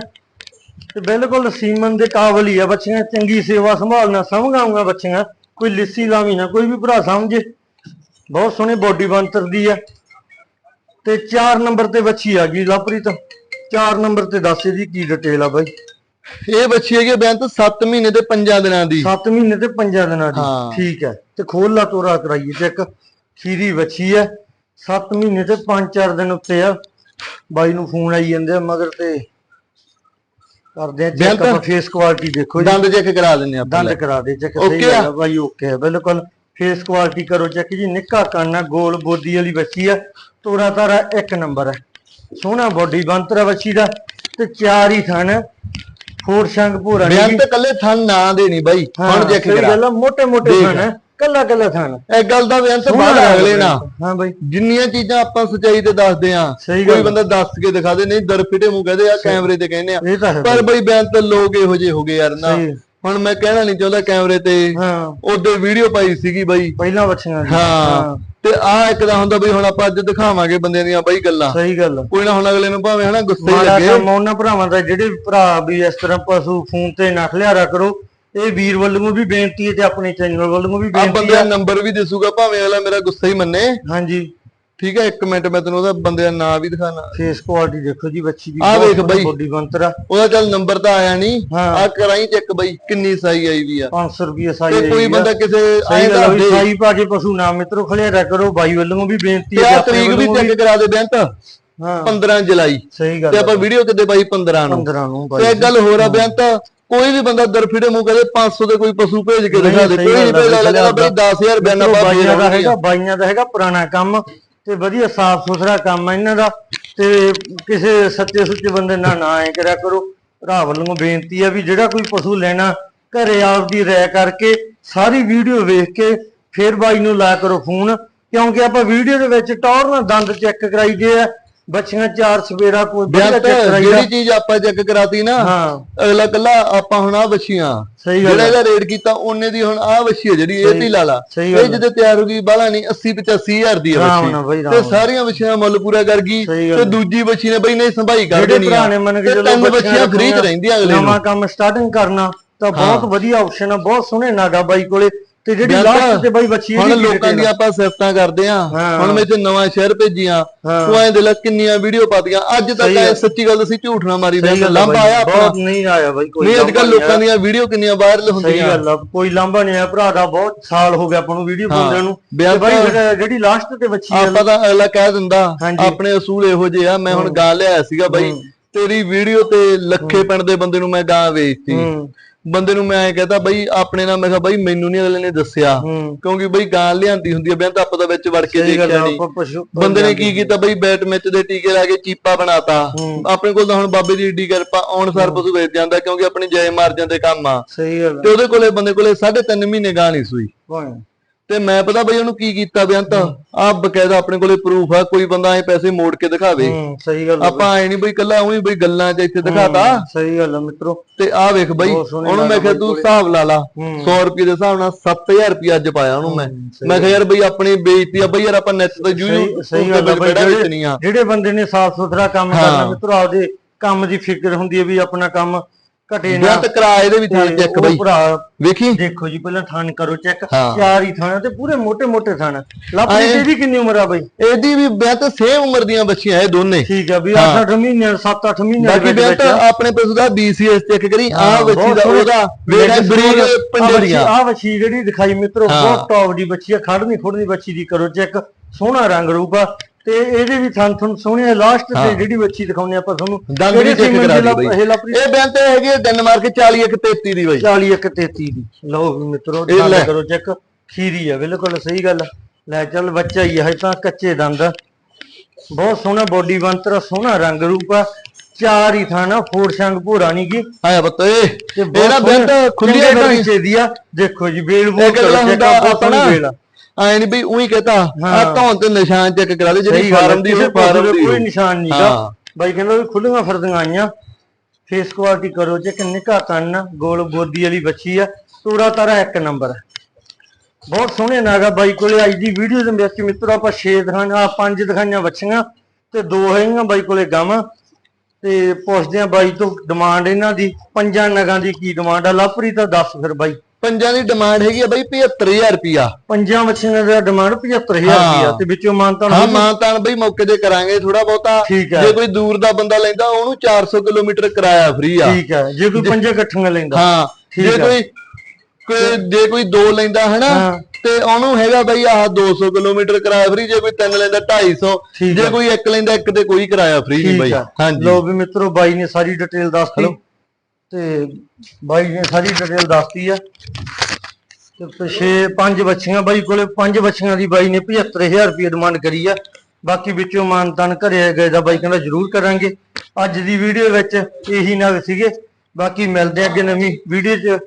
ਤੇ ਬਿਲਕੁਲ ਸੀਮਨ ਦੇ ਕਾਬਲ ਹੀ ਆ ਬੱਚੀਆਂ ਚੰਗੀ ਸੇਵਾ ਸੰਭਾਲਣਾ ਸਮਝਾਉਂਗਾ ਬੱਚੀਆਂ। ਕੋਈ ਲਿੱਸੀ ਲਾਵੀ ਨਾ ਕੋਈ ਵੀ ਭਰਾ ਸਮਝੇ। ਬਹੁਤ ਸੋਹਣੀ ਬੋਡੀ ਬੰਤਰ ਦੀ ਆ। ਤੇ 4 ਨੰਬਰ ਤੇ ਬੱਚੀ ਆ ਗਈ ਲਵਪ੍ਰੀਤ। 4 ਨੰਬਰ ਤੇ ਦੱਸ ਇਹਦੀ ਕੀ ਡਿਟੇਲ ਆ ਬਾਈ। ਇਹ ਬੱਚੀ ਹੈਗੀ ਬੇਅੰਤ 7 ਮਹੀਨੇ ਤੇ 5 ਦਿਨਾਂ ਦੀ। 7 ਮਹੀਨੇ ਤੇ 5 ਦਿਨਾਂ ਦੀ। ਹਾਂ। ਠੀਕ ਹੈ। ਤੇ ਖੋਲ ਲਾ ਤੋਰਾ ਕਰਾਈਏ ਚੈੱਕ ਖੀਰੀ ਬੱਚੀ ਹੈ 7 ਮਹੀਨੇ ਤੇ 5-4 ਦਿਨ ਉੱਤੇ ਆ। ਬਾਈ ਨੂੰ ਫੋਨ ਆਈ ਜਾਂਦੇ ਆ ਮਗਰ ਤੇ ਕਰਦੇ ਆ ਚੈੱਕ ਆਪਾਂ ਫੇਸ ਕੁਆਲਿਟੀ ਦੇਖੋ ਜੀ। ਦੰਦ ਚੈੱਕ ਕਰਾ ਦਿੰਨੇ ਆਪਾਂ ਦੰਦ। ਕਰਾ ਦੇ ਚੈੱਕ ਸਹੀ ਆ? ਆ ਬਾਈ ਓਕੇ ਹੈ ਬਿਲਕੁਲ ਫੇਸ ਕੁਆਲਿਟੀ ਕਰੋ ਚੈੱਕ ਜੀ ਨਿੱਕਾ ਕੰਨ ਆ ਗੋਲ ਬੋਦੀ ਵਾਲੀ ਬੱਚੀ ਆ। ਤੋਰਾ ਤਾਰਾ ਇੱਕ ਨੰਬਰ ਹੈ ਸੋਹਣਾ ਬੋਡੀ ਬੰਤਰ ਆ ਬੱਚੀ ਦਾ। ਤੇ ਚਾਰ ਹੀ ਥਣ। ਫੋਰ ਸ਼ੰਗ ਭੂਰਾ ਨੀ ਬੇਅੰਤ ਕੱਲੇ ਥਣ ਨਾ ਦੇ ਨਹੀਂ ਬਾਈ ਹੁਣ ਸਹੀ ਕਰਾ। ਗੱਲ ਆ ਮੋਟੇ ਮੋਟੇ ਦੇਖ। ਥਣ ਹੈ ਕੱਲਾ ਕੱਲਾ ਥਣ ਇਹ ਗੱਲ ਦਾ ਬੇਅੰਤ ਬਾਹਰ ਅਗਲੇ ਨਾ ਹਾਂ ਬਾਈ। ਜਿੰਨੀਆਂ ਚੀਜ਼ਾਂ ਆਪਾਂ ਸਚਾਈ ਤੇ ਦੱਸਦੇ ਆ ਕੋਈ। ਬੰਦਾ ਦੱਸ ਕੇ ਦਿਖਾ ਦੇ ਨਹੀਂ ਦਰਫਿਟੇ ਮੂੰਹ ਕਹਦੇ ਆ ਕੈਮਰੇ ਤੇ ਕਹਿੰਦੇ ਆ। ਪਰ ਬਈ। ਬੇਅੰਤ ਲੋਕ ਇਹੋ ਜਿਹੇ ਹੋ ਗਏ ਯਾਰ ਨਾ। ਹੁਣ ਮੈਂ ਕਹਿਣਾ ਨਹੀਂ ਚਾਹੁੰਦਾ ਕੈਮਰੇ ਤੇ। ਹਾਂ। ਉਹਦੇ ਵੀਡੀਓ ਪਾਈ ਸੀਗੀ ਬਾਈ। ਪਹਿਲਾਂ ਬੱਚੀਆਂ ਦੀ। ਹਾਂ। ਤੇ ਆ ਇੱਕ ਦਾ ਹੁੰਦਾ ਬਈ ਹੁਣ ਆਪਾਂ ਅੱਜ ਦਿਖਾਵਾਂਗੇ ਬੰਦਿਆਂ ਦੀਆਂ ਬਾਈ ਗੱਲਾਂ। ਸਹੀ ਗੱਲ। ਕੋਈ ਨਾ ਹੁਣ ਅਗਲੇ ਨੂੰ ਭਾਵੇਂ ਹਨਾ ਗੁੱਸੇ ਮਾੜਾ ਲੱਗੇ। ਕੰਮ ਉਹਨਾਂ ਭਰਾਵਾਂ ਦਾ ਜਿਹੜੇ ਭਰਾ ਵੀ ਇਸ ਤਰ੍ਹਾਂ ਪਸ਼ੂ ਫੋਨ ਤੇ ਨਾ ਖਲਿਆਰਾ ਕਰੋ। ਇਹ ਵੀਰ ਵੱਲੋਂ ਵੀ ਬੇਨਤੀ ਹੈ ਤੇ ਆਪਣੇ ਚੈਨਲ ਵੱਲੋਂ ਵੀ ਆ ਬੇਨਤੀ ਬੰਦੇ ਦਾ ਹੈ। ਨੰਬਰ ਵੀ ਦਿਸੂਗਾ ਭਾਵੇਂ ਅਗਲਾ ਮੇਰਾ ਗੁੱਸਾ ਹੀ ਮੰਨੇ। ਹਾਂਜੀ। ਠੀਕ ਹੈ ਇੱਕ ਮਿੰਟ ਮੈਂ ਤੈਨੂੰ ਉਹਦਾ ਬੰਦੇ ਦਾ ਨਾਂ ਵੀ ਦਿਖਾਣਾ। ਫੇਸ ਕੁਆਲਿਟੀ ਦੇਖੋ ਜੀ ਬੱਚੀ ਦੀ ਆਹ ਵੇਖ ਬਈ। ਬੋਡੀ ਬੰਤਰ ਆ। ਉਹਦਾ ਚੱਲ ਨੰਬਰ ਤਾਂ ਆਇਆ ਨਹੀਂ ਹਾਂ। ਆ ਕਰਾਈ ਚੈੱਕ ਬਈ ਕਿੰਨੀ ਸਾਈ ਆਈ ਵੀ ਆ। 500 ਰੁਪਏ ਸਾਈ ਤੇ ਕੋਈ ਬੰਦਾ ਕਿਸੇ ਸਹੀ ਆਏ ਗੱਲ ਦਾ। ਸਾਈ ਪਾ ਕੇ ਪਸ਼ੂ ਨਾ ਮਿੱਤਰੋ ਖਲਿਆਰਾ ਕਰੋ। ਬਾਈ ਵੱਲੋਂ ਵੀ ਬੇਨਤੀ ਤੇ ਹੈ ਆਪਣੇ ਤਰੀਕ ਵੀ ਵੱਲੋਂ ਚੈੱਕ ਕਰਾ ਦੇ ਬੈਂਤ ਹਾਂ। 15 ਜੁਲਾਈ। ਸਹੀ ਗੱਲ ਤੇ। ਆਪਾਂ ਵੀਡੀਓ ਕਿਤੇ ਬਾਈ 15 ਨੂੰ। 15 ਨੂੰ ਤੇ ਬਾਈ ਇੱਕ ਗੱਲ ਹੋਰ ਆ ਬੈਂਤ ਕੋਈ ਵੀ ਬੰਦਾ ਦਰਫੀੜੇ ਮੂੰਹ ਕਹਦੇ 500 ਦੇ ਕੋਈ ਪਸ਼ੂ ਭੇਜ ਕੇ ਦਿਖਾ ਦੇ। ਕੋਈ ਨਹੀਂ ਗੱਲ ਆ, ਭੇਜ ਲੱਗਦਾ ਬਈ 10000 ਬਿਆਨਾ ਪਾ ਬਾਈਆਂ ਦਾ ਹੈਗਾ ਬਾਈਆਂ ਦਾ ਹੈਗਾ ਪੁਰਾਣਾ ਕੰਮ ਤੇ ਵਧੀਆ ਸਾਫ਼ ਸੁਥਰਾ ਕੰਮ ਹੈ ਇਹਨਾਂ ਦਾ ਤੇ ਕਿਸੇ ਸੱਚੇ ਸੁੱਚੇ ਬੰਦੇ ਨਾਲ ਨਾ ਐ ਕਰਿਆ ਕਰੋ। ਭਰਾ ਵੱਲੋਂ ਬੇਨਤੀ ਆ ਵੀ ਜਿਹੜਾ ਕੋਈ ਪਸ਼ੂ ਲੈਣਾ ਘਰੇ ਆਪਦੀ ਰਾਇ ਕਰਕੇ ਸਾਰੀ ਵੀਡੀਓ ਵੇਖ ਕੇ ਫਿਰ ਬਾਈ ਨੂੰ ਲਾਇਆ ਕਰੋ ਫੋਨ ਕਿਉਂਕਿ ਆਪਾਂ ਵੀਡੀਓ ਦੇ ਵਿੱਚ ਟੌਰ ਨਾਲ ਦੰਦ ਚੈੱਕ ਕਰਾਈ ਦੇ ਆ। ਬੱਚੀਆਂ ਚਾਰ ਸਵੇਰਾ ਕੋਈ ਵਧੀਆ ਜਿਹੜੀ ਚੀਜ਼ ਆਪਾਂ ਚੈੱਕ ਕਰਾਤੀ ਨਾ ਹਾਂ। ਅਗਲਾ ਕੱਲਾ ਆਪਾਂ ਹੁਣ ਆ ਬੱਚੀਆਂ ਜਿਹੜਾ। ਇਹਦਾ ਰੇਟ ਕੀਤਾ ਉਹਨੇ ਦੀ ਹੁਣ ਆ ਬੱਚੀ ਹੈ ਜਿਹੜੀ ਇਹ ਤੇ ਲਾ ਲਾ। ਸਹੀ ਇਹ। ਜਿਹਦੇ ਤਿਆਰ ਹੋ ਗਈ ਬਾਲਾ ਨਹੀਂ 80 85000 ਦੀ ਹੈ ਆਰਾਮ ਬੱਚੀ ਤੇ। ਸਾਰੀਆਂ ਬੱਚੀਆਂ ਮੁੱਲ ਪੂਰਾ ਕਰ ਗਈ ਤੇ। ਦੂਜੀ ਬੱਚੀ ਨੇ ਬਈ ਨਹੀਂ ਸੰਭਾਈ ਕਰ ਜਿਹੜੇ ਦੇਣੀ ਭਰਾ ਨੇ ਮੰਨ ਕੇ ਤੇ ਚਲੋ ਤਿੰਨ ਬੱਚੀਆਂ ਫ੍ਰੀ ਚ ਰਹਿੰਦੀਆਂ ਅਗਲੇ ਨਵਾਂ ਕੰਮ ਸਟਾਰਟਿੰਗ ਕਰਨਾ ਤਾਂ ਬਹੁਤ ਵਧੀਆ ਆਪਸ਼ਨ ਆ ਬਹੁਤ ਸੋਹਣੇ ਨਾਗਾ ਬਾਈ ਕੋਲੇ। ਤੇ ਜਿਹੜੀ ਲਾਸਟ ਤੇ ਬਾਈ ਬੱਚੀ ਹੁਣ ਲੋਕਾਂ ਦੀ ਆਪਾਂ ਸਿਫਤਾਂ ਕਰਦੇ ਆ। ਹੁਣ ਮੈਂ ਤੇ ਨਵਾਂ ਸ਼ਹਿਰ ਭੇਜੀਆਂ। ਤੂੰ ਐਂ ਦੇ ਲੈ ਕਿੰਨੀਆਂ ਵੀਡੀਓ ਪਾਤੀਆਂ। ਅੱਜ ਤੱਕ ਐ। ਸੱਚੀ ਗੱਲ ਦੱਸੀ ਝੂਠ ਨਾ ਮਾਰੀ ਆ ਲੰਬਾ ਆਇਆ ਆਪਣਾ। ਨਹੀਂ ਆਇਆ ਬਾਈ ਕੋਈ ਨਹੀਂ ਅੱਜ ਕੱਲ ਲੋਕਾਂ ਦੀਆਂ ਵੀਡੀਓ ਕਿੰਨੀਆਂ ਵਾਇਰਲ ਆਇਆ। ਸਹੀ ਹੁੰਦੀਆਂ। ਗੱਲ ਆ ਕੋਈ ਲਾਂਭਾ ਨਹੀਂ ਆਇਆ। ਭਰਾ ਦਾ ਬਹੁਤ ਸਾਲ ਹੋ ਗਿਆ ਆਪਾਂ ਨੂੰ ਵੀਡੀਓ। ਪਾਉਂਦਿਆਂ ਨੂੰ। ਬਾਈ ਜਿਹੜਾ- ਲਾਸਟ ਤੇ ਬੱਚੀ ਆ ਆਪਾਂ ਤਾਂ ਅਗਲਾ ਕਹਿ ਦਿੰਦਾ। ਆਪਣੇ ਅਸੂਲ ਇਹੋ ਜਿਹੇ ਆ। ਮੈਂ ਹੁਣ ਗਾਂ ਲਿਆਇਆ ਸੀਗਾ ਬਾਈ। ਤੇਰੀ ਵੀਡੀਓ ਤੇ ਲੱਖੇ ਪਿੰਡ ਦੇ ਬੰਦੇ ਨੂੰ ਮੈਂ ਗਾਂ ਵੇਚਤੀ। ਬੰਦੇ ਨੂੰ ਮੈਂ ਐ ਕਹਤਾ ਬਈ ਆਪਣੇ ਨਾਲ ਮੈਂ ਕਿਹਾ ਬਈ ਮੈਨੂੰ ਨਹੀਂ ਅਗਲੇ ਨੇ ਦੱਸਿਆ। ਕਿਉਂਕਿ ਬਈ ਗਾਂ ਲਿਆਂਦੀ ਹੁੰਦੀ ਆ ਬੈਂਤ ਆਪਾਂ ਤਾਂ ਵਿੱਚ ਵੜ ਕੇ ਦੇਖਿਆ ਨਹੀਂ ਆਪਾਂ ਬੰਦੇ ਨੇ ਕੀ ਕੀਤਾ ਬਈ ਬੈਟ ਮਿੱਚ ਦੇ ਟੀਕੇ ਲਾ ਕੇ ਚੀਪਾ ਬਣਾਤਾ। ਆਪਣੇ ਕੋਲ ਤਾਂ ਹੁਣ ਬਾਬੇ ਦੀ ਏਡੀ ਕਿਰਪਾ ਆਉਣ ਸਾਰ ਪਸ਼ੂ ਵੇਚ ਜਾਂਦਾ ਕਿਉਂਕਿ ਆਪਣੀ ਜੈ ਮਾਰ ਜਾਂਦੇ ਕੰਮ ਆ। ਸਹੀ ਗੱਲ ਤੇ ਉਹਦੇ ਕੋਲੇ ਬੰਦੇ ਕੋਲੇ 3.5 ਮਹੀਨੇ ਗਾਂ ਨਹੀਂ ਸੂਈ। ਤੇ ਮੈਂ ਪਤਾ ਬਈ ਉਹਨੂੰ ਕੀ ਕੀਤਾ ਬੇਅੰਤ ਆ ਬਕਾਇਦਾ ਆਪਣੇ ਕੋਲੇ ਪ੍ਰੂਫ ਆ ਕੋਈ ਬੰਦਾ ਐ ਪੈਸੇ ਮੋੜ ਕੇ ਦਿਖਾਵੇ। ਹੂੰ ਸਹੀ ਗੱਲ ਆਪਾਂ ਐ ਨਹੀਂ ਬਈ ਕੱਲਾ ਉਹੀ ਬਈ ਗੱਲਾਂ 'ਚ ਇੱਥੇ ਦਿਖਾਤਾ। ਸਹੀ ਗੱਲ ਆ ਮਿੱਤਰੋ। ਤੇ ਆ ਵੇਖ ਬਈ ਉਹਨੂੰ ਮੈਂ ਕਿਹਾ ਤੂੰ। ਹਿਸਾਬ ਲਾ ਲਾ। ਹੂੰ। 100 ਰੁਪਏ ਦੇ ਹਿਸਾਬ ਨਾਲ 7000 ਰੁਪਏ ਅੱਜ ਪਾਇਆ ਉਹਨੂੰ ਮੈਂ। ਮੈਂ ਕਿਹਾ ਯਾਰ ਬਈ ਆਪਣੀ ਬੇਇੱਜ਼ਤੀ ਆ ਬਈ ਯਾਰ ਆਪਾਂ ਨੈਟ ਤੇ YouTube ਸਹੀ ਗੱਲ ਆ ਬਈ। ਜਿਹੜੇ ਬੰਦੇ ਨੇ ਸਾਫ਼ ਸੁਥਰਾ ਕੰਮ। ਕਰਨਾ ਮਿੱਤਰੋ ਆਪਦੇ ਕੰਮ ਦੀ ਫਿਕਰ ਹੁੰਦੀ ਹੈ ਵੀ ਆਪਣਾ ਕੰਮ ਘਟੇ ਨਾ। ਬਿਆਤ ਕਰਾ ਇਹਦੇ ਵੀ ਥਣ ਚੈੱਕ ਬਈ। ਵੇਖੀ? ਦੇਖੋ ਜੀ ਪਹਿਲਾਂ ਥਣ ਕਰੋ ਚੈੱਕ। ਚਾਰ ਹੀ ਥਣ ਤੇ ਪੂਰੇ ਮੋٹے ਮੋٹے ਥਣ। ਲਾਪਰੀ ਇਹਦੀ ਕਿੰਨੀ ਉਮਰ ਆ ਬਈ? ਇਹਦੀ ਵੀ ਬਿਆਤ ਸੇਮ ਉਮਰ ਦੀਆਂ ਬੱਚੀਆਂ ਇਹ ਦੋਨੇ। ਠੀਕ ਆ ਵੀ 8-8 ਮਹੀਨੇ 7-8 ਮਹੀਨੇ ਬਾਕੀ ਬਿਆਤ ਆਪਣੇ ਪਸ਼ੂ ਦਾ ਬੀਸੀਐਸ ਚੈੱਕ ਕਰੀ ਆ ਬੱਚੀ ਦਾ ਉਹਦਾ ਵੇਖ ਬਰੀਕ ਪੰਡਰੀਆਂ ਆ। ਬੱਚੀ ਜਿਹੜੀ ਦਿਖਾਈ ਮਿੱਤਰੋ ਬਹੁਤ ਟੌਪ ਦੀ ਬੱਚੀ ਆ। ਖੜਨੀ ਖੁੜਨੀ ਬੱਚੀ ਦੀ ਕਰੋ ਚੈੱਕ। ਸੋਹਣਾ ਰੰਗ ਰੂਪਾ ਤੇ ਇਹਦੇ ਵੀ ਥਣ ਥਣ ਸੋਹਣੇ ਲਾਸਟ ਤੇ ਹਾਂ। ਜਿਹੜੀ ਬੱਚੀ ਦਿਖਾਉਂਦੇ ਆਪਾਂ ਤੁਹਾਨੂੰ ਦੰਦ ਵੀ ਚੈੱਕ ਕਰਾ ਦੀ ਦੀ ਬਈ। ਇਹ ਬੇਅੰਤ ਹੈਗੀ ਹੈ ਡੈਨਮਾਰਕ 40 ਇੱਕ 33 ਦੀ ਬਈ। 40 ਇੱਕ 33 ਦੀ। ਲਓ ਵੀ ਮਿੱਤਰੋ ਦੰਦ। ਕਰੋ ਚੈੱਕ ਖੀਰੀ ਆ ਬਿਲਕੁਲ ਸਹੀ ਗੱਲ। ਲੈ ਚੱਲ ਬੱਚਾ ਹੀ ਹਜੇ ਤਾਂ ਕੱਚੇ ਦੰਦ। ਬਹੁਤ ਸੋਹਣਾ ਬੋਡੀ ਬੰਤਰ ਸੋਹਣਾ ਰੰਗ ਰੂਪ ਆ। ਚਾਰ ਹੀ ਥਾਣਾ ਫੋੜ ਸੰਗ ਭੋਰਾ ਨਹੀਂ ਗੀ ਆਇਆ ਪੁੱਤ ਏ ਤੇ ਇਹ ਨਾ ਬੇਅੰਤ ਖੁੱਲੀ ਢਾਂਚੇ ਢਾਂਚੇ ਦੀ ਆ। ਦੇਖੋ ਜੀ ਬੇਲ ਬੂਲ ਹੁੰਦਾ ਆਪਣਾ ਆਏ ਨਹੀਂ ਬਈ ਉਹੀ ਕਹਤਾ ਆ। ਧੌਣ ਤੇ ਨਿਸ਼ਾਨ ਚੈੱਕ ਕਰਾ ਦੇ ਜਿਹੜੀ ਫਾਰਮ ਦੀ ਪਾਸੇ ਫਾਰਮ ਦਾ ਦੀ ਕੋਈ ਨਿਸ਼ਾਨ ਨਹੀਂਗਾ ਹਾਂ। ਬਾਈ ਕਹਿੰਦਾ ਵੀ ਖੁੱਲੀਆਂ ਫਿਰਦੀਆਂ ਆਈਆਂ। ਫੇਸ ਕੁਆਲਿਟੀ ਕਰੋ ਜੇ ਕਿੰਨੇ ਘਾ ਕੰਨ ਗੋਲ ਗੋਦੀ ਵਾਲੀ ਬੱਚੀ ਆ ਤੋਰਾ ਤਾਰਾ ਇੱਕ ਨੰਬਰ। ਬਹੁਤ ਸੋਹਣੇ ਨਾਗਾ ਬਾਈ ਕੋਲੇ ਅੱਜ ਦੀ ਵੀਡੀਓ ਦੇ ਵਿੱਚ ਮਿੱਤਰੋ ਆਪਾਂ 6 ਦਿਖਾਈਆਂ ਪੰਜ ਦਿਖਾਈਆਂ ਬੱਚੀਆਂ ਤੇ ਦੋ ਹੈਗੀਆਂ ਬਾਈ ਕੋਲੇ ਗਾਵਾਂ। ਤੇ ਪੁੱਛਦੇ ਆ ਬਾਈ ਤੋਂ ਡਿਮਾਂਡ ਇਹਨਾਂ ਦੀ ਪੰਜਾਂ ਨਗਾਂ ਦੀ ਕੀ ਡਿਮਾਂਡ ਆ? ਲਾਪਰੀ ਤਾਂ ਦੱਸ ਫਿਰ ਬਾਈ। ਪੰਜਾਂ ਦੀ ਡਿਮਾਂਡ ਹੈਗੀ ਆ ਬਈ 75000 ਰੁਪਿਆ ਪੰਜਾਂ ਬੱਚੀਆਂ ਦਾ ਡਿਮਾਂਡ 75000 ਹਾਂ। ਰੁਪਇਆ ਤੇ ਵਿੱਚੋਂ ਮਾਨਤਾ ਹਾਂ ਮਾਨਤਾਨ ਬਈ ਮੌਕੇ ਤੇ ਕਰਾਂਗੇ ਥੋੜਾ ਬਹੁਤਾ। ਜੇ ਕੋਈ ਦੂਰ ਦਾ ਬੰਦਾ ਲੈਂਦਾ ਉਹਨੂੰ 400 ਕਿਲੋਮੀਟਰ ਕਿਰਾਇਆ ਫ੍ਰੀ ਆ ਠੀਕ ਹੈ ਜੇ ਕੋਈ ਪੰਜਾਂ ਇਕੱਠੀਆਂ ਲੈਂਦਾ ਹਾਂ ਜੇ। ਕੋਈ ਕੋਈ ਜੇ ਕੋਈ ਦੋ ਲੈਂਦਾ ਹਨਾ। ਤੇ ਉਹਨੂੰ ਹੈਗਾ ਬਈ ਆਹ 200 ਕਿਲੋਮੀਟਰ ਕਿਰਾਇਆ ਫ੍ਰੀ ਜੇ ਕੋਈ ਤਿੰਨ ਲੈਂਦਾ 250 ਠੀਕ ਜੇ। ਕੋਈ ਇੱਕ ਲੈਂਦਾ ਇੱਕ ਤੇ ਕੋਈ ਕਿਰਾਇਆ ਫ੍ਰੀ ਨਹੀਂ ਬਈ ਹਾਂਜੀ ਲੋ ਵੀ ਮਿੱਤਰੋ ਬਾਈ ਨੇ ਸਾਰੀ ਡਿਟੇਲ ਦੱਸਤੀ? ਤੇ ਬਾਈ ਨੇ ਸਾਰੀ ਡਿਟੇਲ ਦੱਸਤੀ ਆ। ਤੇ ਪਿਛੇ ਪੰਜ ਬੱਚੀਆਂ, ਬਾਈ ਕੋਲੇ ਪੰਜ ਬੱਚੀਆਂ ਦੀ ਬਾਈ ਨੇ 75000 ਰੁਪਏ ਡਿਮਾਂਡ ਕਰੀ ਆ। ਬਾਕੀ ਵਿੱਚੋਂ ਮਾਨਤਾਨ ਘਰੇ ਗਏ ਦਾ ਬਾਈ ਕਹਿੰਦਾ ਜ਼ਰੂਰ ਕਰਾਂਗੇ। ਅੱਜ ਦੀ ਵੀਡੀਓ ਵਿੱਚ ਇਹੀ ਨਗ ਸੀਗੇ। ਬਾਕੀ ਮਿਲਦੇ ਅੱਗੇ ਨਵੀਂ ਵੀਡੀਓ 'ਚ।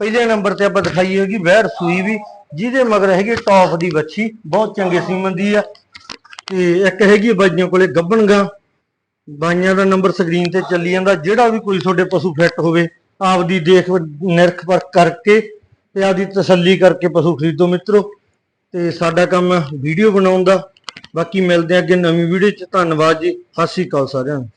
ਪਹਿਲੇ ਨੰਬਰ ਤੇ ਆਪਾਂ ਦਿਖਾਈ ਹੈਗੀ ਵਹਿੜ ਸੂਈ ਵੀ, ਜਿਹਦੇ ਮਗਰ ਹੈਗੀ ਟੌਪ ਦੀ ਬੱਚੀ ਬਹੁਤ ਚੰਗੇ ਸੀਮਨ ਦੀ ਆ। ਤੇ ਇੱਕ ਹੈਗੀ ਆ ਬਾਈਆਂ ਕੋਲੇ ਗੱਬਣਗਾ। ਬਾਈਆਂ ਦਾ ਨੰਬਰ ਸਕਰੀਨ ਤੇ ਚੱਲੀ ਜਾਂਦਾ, ਜਿਹੜਾ ਵੀ ਕੋਈ ਤੁਹਾਡੇ ਪਸ਼ੂ ਫਿੱਟ ਹੋਵੇ, ਆਪਦੀ ਦੇਖ ਨਿਰਖ ਪਰਖ ਕਰਕੇ ਤੇ ਆਪਦੀ ਤਸੱਲੀ ਕਰਕੇ ਪਸ਼ੂ ਖਰੀਦੋ ਮਿੱਤਰੋ। ਤੇ ਸਾਡਾ ਕੰਮ ਵੀਡੀਓ ਬਣਾਉਣ ਦਾ। ਬਾਕੀ ਮਿਲਦੇ ਆ ਅੱਗੇ ਨਵੀਂ ਵੀਡੀਓ ਚ। ਧੰਨਵਾਦ ਜੀ। ਸਤਿ ਸ਼੍ਰੀ ਅਕਾਲ ਸਾਰਿਆਂ ਨੂੰ।